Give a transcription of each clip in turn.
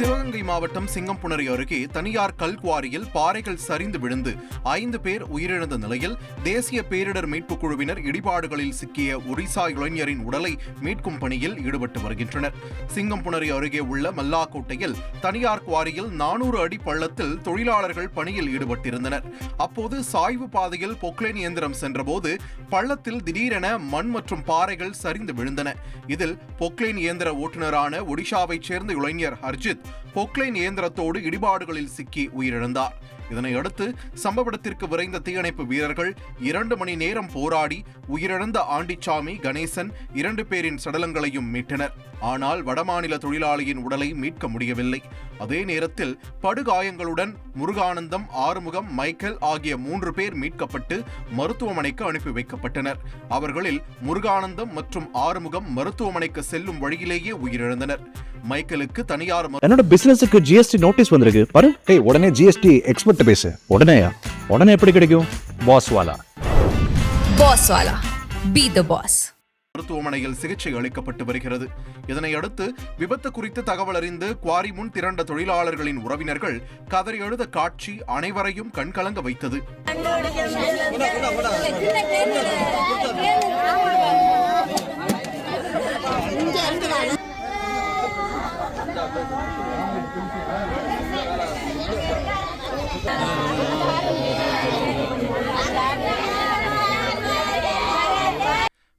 சிவகங்கை மாவட்டம் சிங்கம்புணரி அருகே தனியார் கல்குவாரியில் பாறைகள் சரிந்து விழுந்து ஐந்து பேர் உயிரிழந்த நிலையில் தேசிய பேரிடர் மீட்புக் குழுவினர் இடிபாடுகளில் சிக்கிய ஒரிசா இளைஞரின் உடலை மீட்கும் பணியில் ஈடுபட்டு வருகின்றனர். சிங்கம்புணரி அருகே உள்ள மல்லாக்கோட்டையில் தனியார் குவாரியில் நானூறு அடி பள்ளத்தில் தொழிலாளர்கள் பணியில் ஈடுபட்டிருந்தனர். அப்போது சாய்வு பாதையில் பொக்லைன் இயந்திரம் சென்றபோது பள்ளத்தில் திடீரென மண் மற்றும் பாறைகள் சரிந்து விழுந்தன. இதில் பொக்லைன் இயந்திர ஓட்டுநரான ஒடிஷாவைச் சேர்ந்த இளைஞர் ஹர்ஜித் பொக்லைன் இயந்திரத்தோடு இடிபாடுகளில் சிக்கி உயிரிழந்தார். இதனையடுத்து சம்பவ இடத்திற்கு விரைந்த தீயணைப்பு வீரர்கள் இரண்டு மணி நேரம் போராடி உயிரிழந்த ஆண்டிச்சாமி கணேசன் இரண்டு பேரின் சடலங்களையும் மீட்டனர். ஆனால் வடமாநில தொழிலாளியின் உடலை மீட்க முடியவில்லை. அதே நேரத்தில் படுகாயங்களுடன் முருகானந்தம் ஆறுமுகம் மைக்கேல் ஆகிய மூன்று பேர் மீட்கப்பட்டு மருத்துவமனைக்கு அனுப்பி வைக்கப்பட்டனர். அவர்களில் முருகானந்தம் மற்றும் ஆறுமுகம் மருத்துவமனைக்கு செல்லும் வழியிலேயே உயிரிழந்தனர். மைக்கேலுக்கு தனியார் என்னோட பிசினஸுக்கு ஜிஎஸ்டி நோட்டீஸ் வந்திருக்கு. பாரு. உடனே ஜிஎஸ்டி எக்ஸ்பர்ட் பேசு. உடனேயா? உடனே எப்படி கிடைக்கும்? Boss Wala. Boss Wala. Be the boss. மருத்துவமனையில் சிகிச்சை அளிக்கப்பட்டு வருகிறது. இதனையடுத்து விபத்து குறித்து தகவல் அறிந்து குவாரி முன் திரண்ட தொழிலாளர்களின் உறவினர்கள் கதறி எழுத காட்சி அனைவரையும் கண்கலங்க வைத்தது.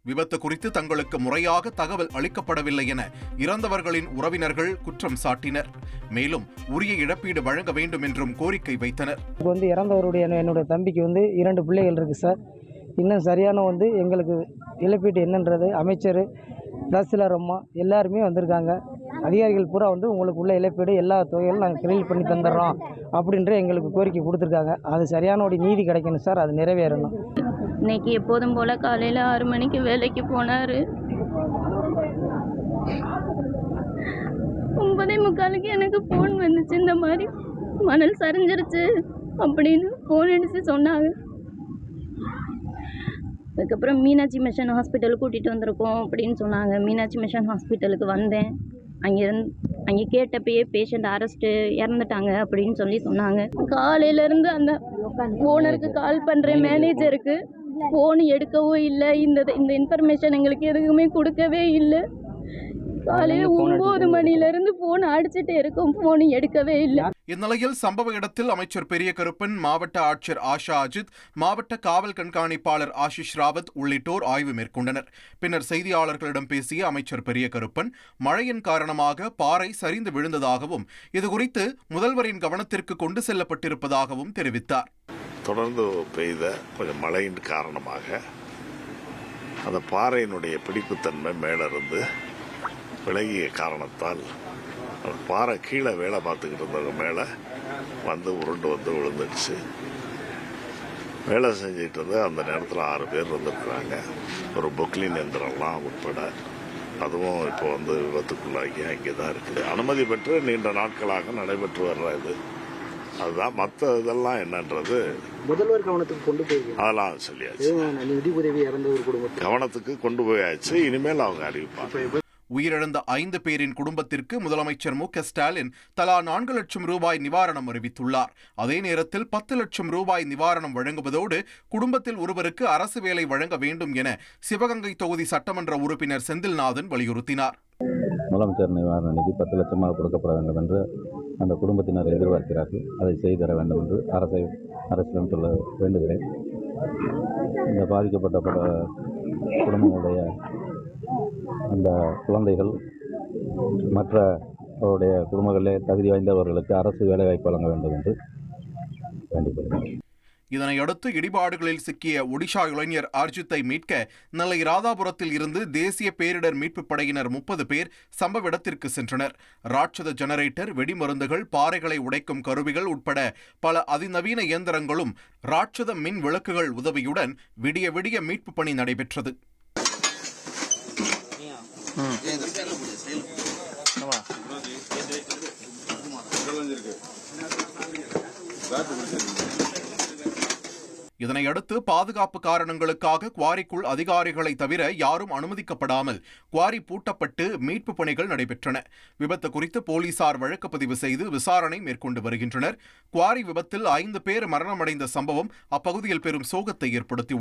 விபத்து குறித்து தங்களுக்கு முறையாக தகவல் அளிக்கப்படவில்லை என இறந்தவர்களின் உறவினர்கள் குற்றம் சாட்டினர். மேலும் உரிய இழப்பீடு வழங்க வேண்டும் என்றும் கோரிக்கை வைத்தனர். வந்து இறந்தவருடைய என்னுடைய தம்பிக்கு வந்து இரண்டு பிள்ளைகள் இருக்குது சார். இன்னும் சரியான வந்து எங்களுக்கு இழப்பீடு என்னன்றது அமைச்சர் தஹசில்தார் அம்மா எல்லாருமே வந்திருக்காங்க. அதிகாரிகள் பூரா வந்து உங்களுக்கு உள்ள இழப்பீடு எல்லா தொகைகளும் நாங்கள் கிரெடிட் பண்ணி தந்துடுறோம் அப்படின்ற எங்களுக்கு கோரிக்கை கொடுத்துருக்காங்க. அது சரியான ஒரு நீதி கிடைக்கணும் சார் அது நிறைவேறணும். இன்னைக்கு எப்போதும் போல் காலையில் ஆறு மணிக்கு வேலைக்கு போனார். ஒன்பதே முக்காலுக்கு எனக்கு ஃபோன் வந்துச்சு. இந்த மாதிரி மணல் சரிஞ்சிருச்சு அப்படின்னு ஃபோன் அடித்து சொன்னாங்க. அதுக்கப்புறம் மீனாட்சி மிஷன் ஹாஸ்பிட்டலுக்கு கூட்டிகிட்டு வந்திருக்கோம் அப்படின்னு சொன்னாங்க. மீனாட்சி மிஷன் ஹாஸ்பிட்டலுக்கு வந்தேன். அங்கே இருந்து அங்கே கேட்டப்பயே பேஷண்ட் அரெஸ்ட்டு இறந்துட்டாங்க அப்படின்னு சொல்லி சொன்னாங்க. காலையிலேருந்து அந்த ஓனருக்கு கால் பண்ணுறேன் மேனேஜருக்கு ஃபோன் எடுக்கவும் இல்லை. இந்த இந்த இன்ஃபர்மேஷன் எங்களுக்கு எதுவுமே கொடுக்கவே இல்லை. காலையில் ஒம்பது மணிலேருந்து ஃபோன் அடிச்சுட்டே இருக்கோம். ஃபோன் எடுக்கவே இல்லை. இந்நிலையில் சம்பவ இடத்தில் அமைச்சர் பெரிய கருப்பன் மாவட்ட ஆட்சியர் ஆஷா அஜித் மாவட்ட காவல் கண்காணிப்பாளர் ஆஷிஷ் ராவத் உள்ளிட்டோர் ஆய்வு மேற்கொண்டனர். பின்னர் செய்தியாளர்களிடம் பேசிய அமைச்சர் பெரிய கருப்பன் மழையின் காரணமாக பாறை சரிந்து விழுந்ததாகவும் இதுகுறித்து முதல்வரின் கவனத்திற்கு கொண்டு செல்லப்பட்டிருப்பதாகவும் தெரிவித்தார். தொடர்ந்து பெய்த கொஞ்சம் மழையின் காரணமாக அந்த பாறையினுடைய பிடிப்புத்தன்மை மேலிருந்து விலகிய காரணத்தால் பாறை கீழே வேலை பார்த்துக்கிட்டு இருந்தவங்க மேலே வந்து உருண்டு வந்து விழுந்துடுச்சு. வேலை செஞ்சுட்டு இருந்த அந்த நேரத்தில் ஆறு பேர் வந்திருக்கிறாங்க. ஒரு பொக்லின் எந்திரம்லாம் உட்பட. அதுவும் இப்போ வந்து விபத்துக்குள்ளாகி அங்கே தான் இருக்குது. அனுமதி பெற்று நீண்ட நாட்களாக நடைபெற்று வர்ற இது. அதுதான் மற்ற இதெல்லாம் என்னன்றது முதல்வர் கவனத்துக்கு கொண்டு போய் அதெல்லாம் சொல்லியாச்சு. நிதி உதவி இறந்த ஒரு குடும்பத்தை கவனத்துக்கு கொண்டு போயாச்சு. இனிமேல் அவங்க அறிவிப்பாங்க. உயிரிழந்த ஐந்து பேரின் குடும்பத்திற்கு முதலமைச்சர் மு ஸ்டாலின் தலா நான்கு லட்சம் ரூபாய் நிவாரணம் அறிவித்துள்ளார். அதே நேரத்தில் பத்து லட்சம் ரூபாய் நிவாரணம் வழங்குவதோடு குடும்பத்தில் ஒருவருக்கு அரசு வேலை வழங்க வேண்டும் என சிவகங்கை தொகுதி சட்டமன்ற உறுப்பினர் செந்தில்நாதன் வலியுறுத்தினார். முதலமைச்சர் நிவாரண நிதி பத்து லட்சமாக கொடுக்கப்பட வேண்டும் என்று அந்த குடும்பத்தினர் எதிர்பார்க்கிறார்கள். அதை செய்து தர வேண்டும் என்று அரசை அரசிடம் சொல்ல வேண்டுகிறேன். இந்த பாதிக்கப்பட்ட பல குடும்பங்களுடைய அந்த குழந்தைகள் மற்ற அவருடைய குடும்பங்களிலே தகுதி வாய்ந்தவர்களுக்கு அரசு வேலைவாய்ப்பு வழங்க வேண்டும் என்று வேண்டிக் இதனையடுத்து இடிபாடுகளில் சிக்கிய ஒடிஷா இளைஞர் அர்ஜித்தை மீட்க நெல்லை ராதாபுரத்தில் இருந்து தேசிய பேரிடர் மீட்புப் படையினர் முப்பது பேர் சம்பவ இடத்திற்கு சென்றனர். ராட்சத ஜெனரேட்டர் வெடிமருந்துகள் பாறைகளை உடைக்கும் கருவிகள் உட்பட பல அதிநவீன இயந்திரங்களும் ராட்சத மின் விளக்குகள் உதவியுடன் விடிய விடிய மீட்புப் பணி நடைபெற்றது. இதனையடுத்து பாதுகாப்பு காரணங்களுக்காக குவாரிக்குள் அதிகாரிகளை தவிர யாரும் அனுமதிக்கப்படாமல் குவாரி பூட்டப்பட்டு மீட்பு பணிகள் நடைபெற்றன. விபத்து குறித்து போலீசார் வழக்கு பதிவு செய்து விசாரணை மேற்கொண்டு வருகின்றனர். குவாரி விபத்தில் ஐந்து பேர் மரணமடைந்த சம்பவம் அப்பகுதியில் பெரும் சோகத்தை ஏற்படுத்தி